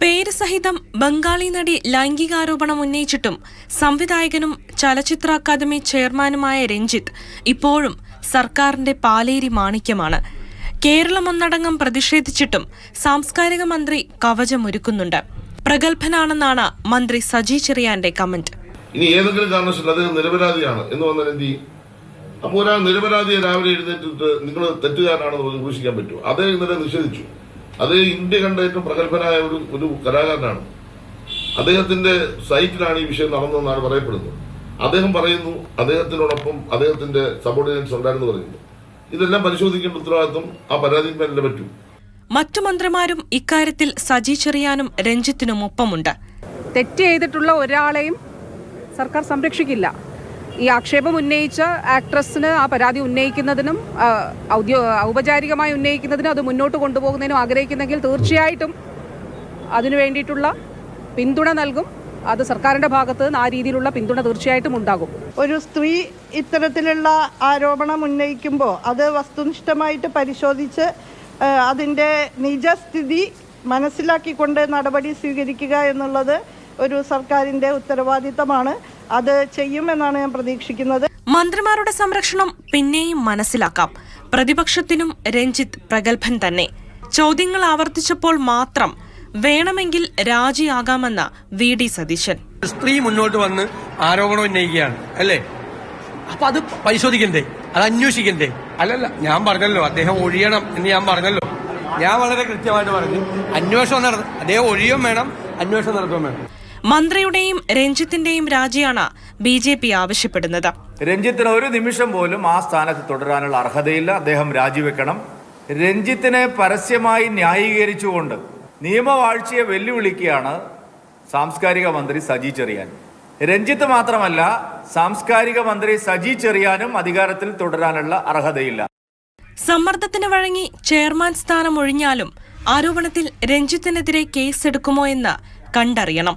പേര് സഹിതം ബംഗാളി നടി ലൈംഗികാരോപണം ഉന്നയിച്ചിട്ടും സംവിധായകനും ചലച്ചിത്ര അക്കാദമി ചെയർമാനുമായ രഞ്ജിത്ത് ഇപ്പോഴും സർക്കാരിന്റെ പാലേരി മാണിക്യമാണ്. കേരളം ഒന്നടങ്കം പ്രതിഷേധിച്ചിട്ടും സാംസ്കാരിക മന്ത്രി കവചമൊരുക്കുന്നുണ്ട്. പ്രഗത്ഭനാണെന്നാണ് മന്ത്രി സജി ചെറിയാന്റെ കമന്റ്. ഇനി ഏതെങ്കിലും കാരണവശാൽ അദ്ദേഹം നിരപരാധിയാണ് എന്ന് വന്നാൽ എന്ത് അപ്പോൾ ഒരാൾ നിരപരാധിയെ രാവിലെ എഴുന്നേറ്റിട്ട് നിങ്ങൾ തെറ്റുകാരനാണെന്ന് പറഞ്ഞ് ഘോഷിക്കാൻ പറ്റുമോ? അദ്ദേഹം ഇന്നലെ നിഷേധിച്ചു. അദ്ദേഹം ഇന്ത്യ കണ്ട ഏറ്റവും പ്രഗത്ഭനായ ഒരു ഒരു കലാകാരനാണ്. അദ്ദേഹത്തിന്റെ സൈറ്റിലാണ് ഈ വിഷയം നടന്നതെന്നാണ് പറയപ്പെടുന്നത്. അദ്ദേഹം പറയുന്നു അദ്ദേഹത്തിനോടൊപ്പം അദ്ദേഹത്തിന്റെ സബോർഡിനേറ്റ്സ് ഉണ്ടായിരുന്നു പറയുന്നു. ഇതെല്ലാം പരിശോധിക്കേണ്ട ഉത്തരവാദിത്വം ആ പരാതിന്മേലെ പറ്റും. മറ്റു മന്ത്രിമാരും ഇക്കാര്യത്തിൽ സജി ചെറിയാനും രഞ്ജിത്തിനും ഒപ്പമുണ്ട്. തെറ്റ് ചെയ്തിട്ടുള്ള ഒരാളെയും സർക്കാർ സംരക്ഷിക്കില്ല. ഈ ആക്ഷേപം ഉന്നയിച്ച ആക്ട്രസിന് ആ പരാതി ഉന്നയിക്കുന്നതിനും ഔദ്യോ ഔപചാരികമായി ഉന്നയിക്കുന്നതിനും അത് മുന്നോട്ട് കൊണ്ടുപോകുന്നതിനും ആഗ്രഹിക്കുന്നെങ്കിൽ തീർച്ചയായിട്ടും അതിനു വേണ്ടിയിട്ടുള്ള പിന്തുണ നൽകും. അത് സർക്കാരിന്റെ ഭാഗത്ത് നിന്ന് ആ രീതിയിലുള്ള പിന്തുണ തീർച്ചയായിട്ടും ഉണ്ടാകും. ഒരു സ്ത്രീ ഇത്തരത്തിലുള്ള ആരോപണം ഉന്നയിക്കുമ്പോൾ അത് വസ്തുനിഷ്ഠമായിട്ട് പരിശോധിച്ച് അതിന്റെ നിജസ്ഥിതി മനസ്സിലാക്കിക്കൊണ്ട് നടപടി സ്വീകരിക്കുക എന്നുള്ളത് ഒരു സർക്കാരിന്റെ ഉത്തരവാദിത്തമാണ്. അത് ചെയ്യുമെന്നാണ് ഞാൻ പ്രതീക്ഷിക്കുന്നത്. മന്ത്രിമാരുടെ സംരക്ഷണം പിന്നെയും മനസ്സിലാക്കാം. പ്രതിപക്ഷത്തിനും രഞ്ജിത്ത് പ്രഗത്ഭൻ തന്നെ. ചോദ്യങ്ങൾ ആവർത്തിച്ചപ്പോൾ മാത്രം വേണമെങ്കിൽ രാജിയാകാമെന്ന വി ഡി സതീശൻ. സ്ത്രീ മുന്നോട്ട് വന്ന് ആരോപണം ഉന്നയിക്കുകയാണ് അല്ലേ? അപ്പൊ അത് പരിശോധിക്കണ്ടേ? അത് അന്വേഷിക്കണ്ടേ? അല്ലല്ല ഞാൻ പറഞ്ഞല്ലോ അദ്ദേഹം ഒഴിയണം എന്ന് ഞാൻ പറഞ്ഞല്ലോ. ഞാൻ വളരെ കൃത്യമായിട്ട് പറഞ്ഞു അന്വേഷണം നടത്തും അദ്ദേഹം ഒഴിയും വേണം അന്വേഷണം നടത്തുകയും വേണം. മന്ത്രിയുടെയും രഞ്ജിത്തിന്റെയും രാജിയാണ് ബി ജെ പി ആവശ്യപ്പെടുന്നത്. രഞ്ജിത്തിന് ഒരു നിമിഷം പോലും ആ സ്ഥാനത്ത് തുടരാനുള്ള അർഹതയില്ല. അദ്ദേഹം രാജിവെക്കണം. രഞ്ജിത്തിനെ പരസ്യമായി ന്യായീകരിച്ചുകൊണ്ട് നിയമവാഴ്ചയെ വെല്ലുവിളിക്കുകയാണ് സാംസ്കാരിക മന്ത്രി സജി ചെറിയാൻ. രഞ്ജിത്ത് മാത്രമല്ല സാംസ്കാരിക മന്ത്രി സജി ചെറിയാനും അധികാരത്തിൽ തുടരാനുള്ള അർഹതയില്ല. സമ്മർദ്ദത്തിന് വഴങ്ങി ചെയർമാൻ സ്ഥാനം ഒഴിഞ്ഞാലും ആരോപണത്തിൽ രഞ്ജിത്തിനെതിരെ കേസെടുക്കുമോ എന്ന് കണ്ടറിയണം.